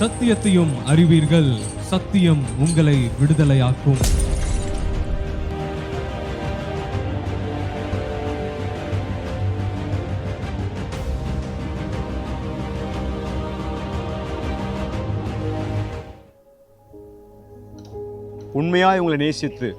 சத்தியத்தையும் அறிவீர்கள். சத்தியம் உங்களை விடுதலையாக்கும். உண்மையாய் உங்களை நேசித்து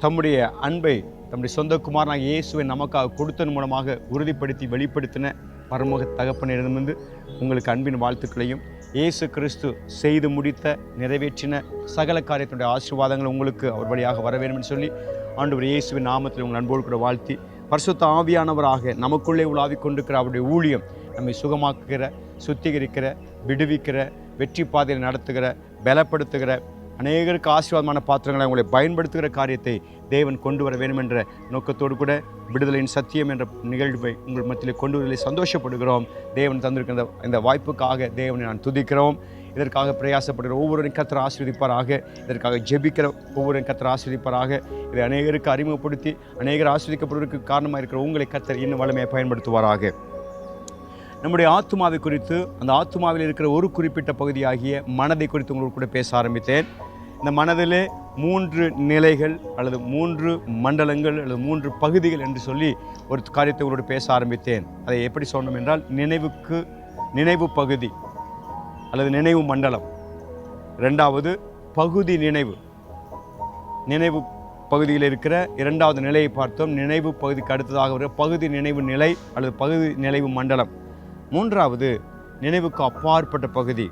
தம்முடைய அன்பை தம்முடைய சொந்த குமாரனாக இயேசுவை நமக்காக கொடுத்தன் மூலமாக உறுதிப்படுத்தி வெளிப்படுத்தின பரமுக தகப்பனிடமிருந்து உங்களுக்கு அன்பின் வாழ்த்துக்களையும் இயேசு கிறிஸ்து செய்து முடித்த நிறைவேற்றின சகல காரியத்தினுடைய ஆசீர்வாதங்கள் உங்களுக்கு அவர் வழியாக வர வேண்டும் என்று சொல்லி ஆண்டவர் இயேசுவின் நாமத்தில் உங்கள் அன்போடு கூட வாழ்த்தி பரிசுத்த ஆவியானவராக நமக்குள்ளே உலாவிக் கொண்டிருக்கிற அவருடைய ஊழியம் நம்மை சுகமாக்குகிற சுத்திகரிக்கிற விடுவிக்கிற வெற்றி பாதையில் நடத்துகிற பலப்படுத்துகிற அநேகருக்கு ஆசீர்வாதமான பாத்திரங்களை உங்களை பயன்படுத்துகிற காரியத்தை தேவன் கொண்டு வர வேண்டும் என்ற நோக்கத்தோடு கூட விடுதலையின் சத்தியம் என்ற நிகழ்வை உங்கள் மத்தியில் கொண்டு வருவதில் சந்தோஷப்படுகிறோம். தேவன் தந்திருக்கிற இந்த- வாய்ப்புக்காக தேவனை நான் துதிக்கிறோம். இதற்காக பிரயாசப்படுகிற ஒவ்வொருவரையும் கத்தர் ஆஸ்வதிப்பாராக இதற்காக ஜெபிக்கிற ஒவ்வொரு கத்தர் ஆஸ்வதிப்பாராக இதை அநேகருக்கு அறிமுகப்படுத்தி அநேகர் ஆஸ்வதிக்கப்படுவதற்கு காரணமாக இருக்கிற உங்களை கத்தர் இன்னும் வளமையை பயன்படுத்துவாராக. நம்முடைய ஆத்துமாவை குறித்து அந்த ஆத்துமாவில் இருக்கிற ஒரு குறிப்பிட்ட பகுதியாகிய மனதை குறித்து உங்களுக்கு கூட பேச ஆரம்பித்தேன். இந்த மனதிலே மூன்று நிலைகள் அல்லது மூன்று மண்டலங்கள் அல்லது மூன்று பகுதிகள் என்று சொல்லி ஒரு காரியத்தை உங்களோடு பேச ஆரம்பித்தேன். அதை எப்படி சொன்னோம் என்றால் நினைவுக்கு நினைவு பகுதி அல்லது நினைவு மண்டலம். ரெண்டாவது பகுதி நினைவு. நினைவு பகுதியில் இருக்கிற இரண்டாவது நிலையை பார்த்தோம். நினைவு பகுதிக்கு அடுத்ததாக வர பகுதி நினைவு நிலை அல்லது பகுதி நினைவு மண்டலம். மூன்றாவது நினைவுக்கு அப்பாற்பட்ட பகுதி.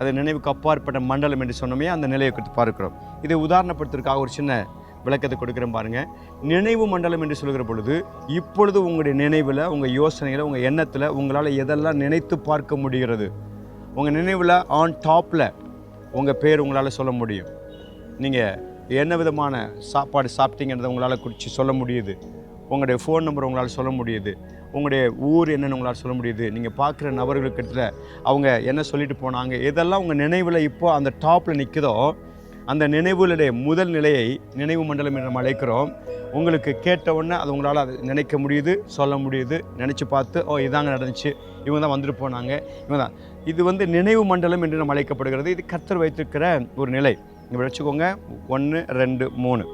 அது நினைவுக்கு அப்பாற்பட்ட மண்டலம் என்று சொன்னோமே அந்த நிலையை குறித்து பார்க்கிறோம். இதை உதாரணப்படுத்துறதுக்காக ஒரு சின்ன விளக்கத்தை கொடுக்குறேன் பாருங்கள் நினைவு மண்டலம் என்று சொல்கிற பொழுது இப்பொழுது உங்களுடைய நினைவில் உங்கள் யோசனையில் உங்கள் எண்ணத்தில் உங்களால் எதெல்லாம் நினைத்து பார்க்க முடிகிறது? உங்கள் நினைவில் ஆன் டாப்பில் உங்கள் பேர் உங்களால் சொல்ல முடியும். நீங்கள் என்ன விதமான சாப்பாடு சாப்பிட்டீங்கன்றதை உங்களால் குறித்து சொல்ல முடியுது. உங்களுடைய ஃபோன் நம்பர் உங்களால் சொல்ல முடியுது. உங்களுடைய ஊர் என்னென்னு உங்களால் சொல்ல முடியுது. நீங்கள் பார்க்குற நபர்களுக்கு இடத்துல அவங்க என்ன சொல்லிட்டு போனாங்க எதெல்லாம் உங்கள் நினைவில் இப்போது அந்த டாப்பில் நிற்குதோ அந்த நினைவுகளுடைய முதல் நிலையை நினைவு மண்டலம் என்று நம்ம அழைக்கிறோம். உங்களுக்கு கேட்டவுடனே அது உங்களால் அதை நினைக்க முடியுது சொல்ல முடியுது நினச்சி பார்த்து ஓ இதாங்க நடந்துச்சு. இவங்க தான் வந்துட்டு போனாங்க. இவங்க தான். இது வந்து நினைவு மண்டலம் என்று நம்ம அழைக்கப்படுகிறது. இது கர்த்தர் வைத்திருக்கிற ஒரு நிலை. நீங்கள் வச்சுக்கோங்க. ஒன்று ரெண்டு மூணு.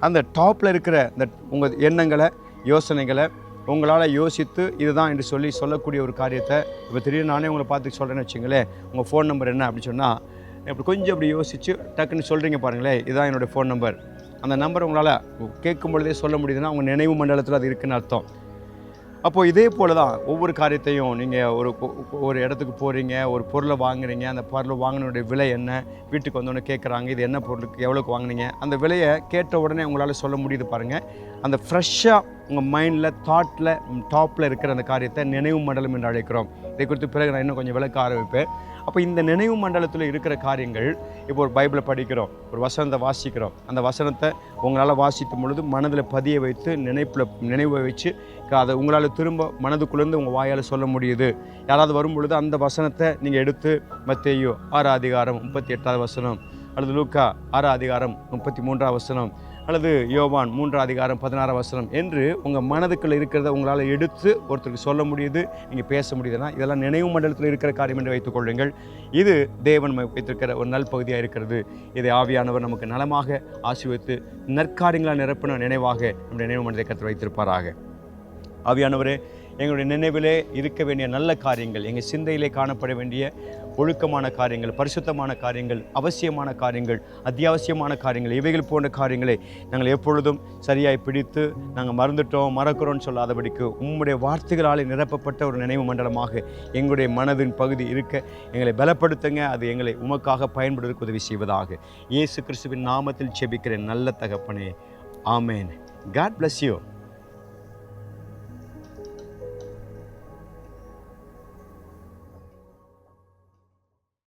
அந்த டாப்பில் இருக்கிற இந்த உங்கள் எண்ணங்களை யோசனைகளை உங்களால் யோசித்து இதுதான் என்று சொல்லி சொல்லக்கூடிய ஒரு காரியத்தை இப்போ திடீர்னு நானே உங்களை பார்த்து சொல்கிறேன்னு வச்சுங்களேன் உங்கள் ஃபோன் நம்பர் என்ன அப்படின்னு சொன்னால் இப்படி கொஞ்சம் அப்படி யோசித்து டக்குன்னு சொல்கிறீங்க பாருங்களேன் இதுதான் என்னுடைய ஃபோன் நம்பர் அந்த நம்பர் உங்களால் கேட்கும் பொழுதே சொல்ல முடியுதுன்னா உங்கள் நினைவு மண்டலத்தில் அது இருக்குன்னு அர்த்தம். அப்போது இதே போல தான் ஒவ்வொரு காரியத்தையும் நீங்கள் ஒரு ஒரு இடத்துக்கு போகிறீங்க ஒரு பொருளை வாங்குறீங்க அந்த பொருளை வாங்கினுடைய விலை என்ன வீட்டுக்கு வந்தோடனே கேட்குறாங்க இது என்ன பொருளுக்கு எவ்வளோக்கு வாங்குனீங்க அந்த விலையை கேட்ட உடனே உங்களால் சொல்ல முடியுது பாருங்கள் அந்த ஃப்ரெஷ்ஷாக உங்கள் மைண்டில் தாட்டில் டாப்பில் இருக்கிற அந்த காரியத்தை நினைவு மண்டலம் என்று அழைக்கிறோம். இதை குறித்து பிறகு நான் இன்னும் கொஞ்சம் விளக்க ஆரம்பிப்பேன். அப்போ இந்த நினைவு மண்டலத்தில் இருக்கிற காரியங்கள் இப்போ ஒரு பைபிளை படிக்கிறோம் ஒரு வசனத்தை வாசிக்கிறோம். அந்த வசனத்தை உங்களால் வாசிக்கும் பொழுது மனதில் பதிய வைத்து நினைப்பில் நினைவை வச்சு அதை உங்களால் திரும்ப மனதுக்குள்ளேருந்து உங்கள் வாயால் சொல்ல முடியுது. யாராவது வரும் பொழுது அந்த வசனத்தை நீங்கள் எடுத்து மத்தேயோ ஆறு அதிகாரம் முப்பத்தி எட்டாவது வசனம் அல்லது லூக்கா ஆறு அதிகாரம் முப்பத்தி மூன்றாவது வசனம் அல்லது யோவான் மூன்றாம் அதிகாரம் பதினாறாம் வசனம் என்று உங்கள் மனதுக்குள்ள இருக்கிறத உங்களால் எடுத்து ஒருத்தருக்கு சொல்ல முடியுது நீங்கள் பேச முடியுதுன்னா இதெல்லாம் நினைவு மண்டலத்தில் இருக்கிற காரியம் என்று வைத்துக் கொள்ளுங்கள். இது தேவன் வைத்திருக்கிற ஒரு நல் பகுதியாக இருக்கிறது. இதை ஆவியானவர் நமக்கு நலமாக ஆசீர்வதித்து நற்காரியங்களாக நிரப்பின நினைவாக நம்முடைய நினைவு மண்டலத்தை கற்று வைத்திருப்பாராக. ஆவியானவரே எங்களுடைய நினைவிலே இருக்க வேண்டிய நல்ல காரியங்கள் எங்கள் சிந்தையிலே காணப்பட வேண்டிய ஒழுக்கமான காரியங்கள் பரிசுத்தமான காரியங்கள் அவசியமான காரியங்கள் அத்தியாவசியமான காரியங்கள் இவைகள் போன்ற காரியங்களை நாங்கள் எப்பொழுதும் சரியாய் பிடித்து நாங்கள் மறந்துட்டோம் மறக்கிறோம்னு சொல்லாதபடிக்கு உம்முடைய வார்த்தைகளால் நிரப்பப்பட்ட ஒரு நினைவு மண்டலமாக எங்களுடைய மனதின் பகுதி இருக்க எங்களை பலப்படுத்துங்க. அது எங்களை உமக்காக பயன்படுவதற்கு உதவி செய்வதாக. இயேசு கிறிஸ்துவின் நாமத்தில் செபிக்கிறேன். நல்ல தகப்பனே. ஆமேன். God bless you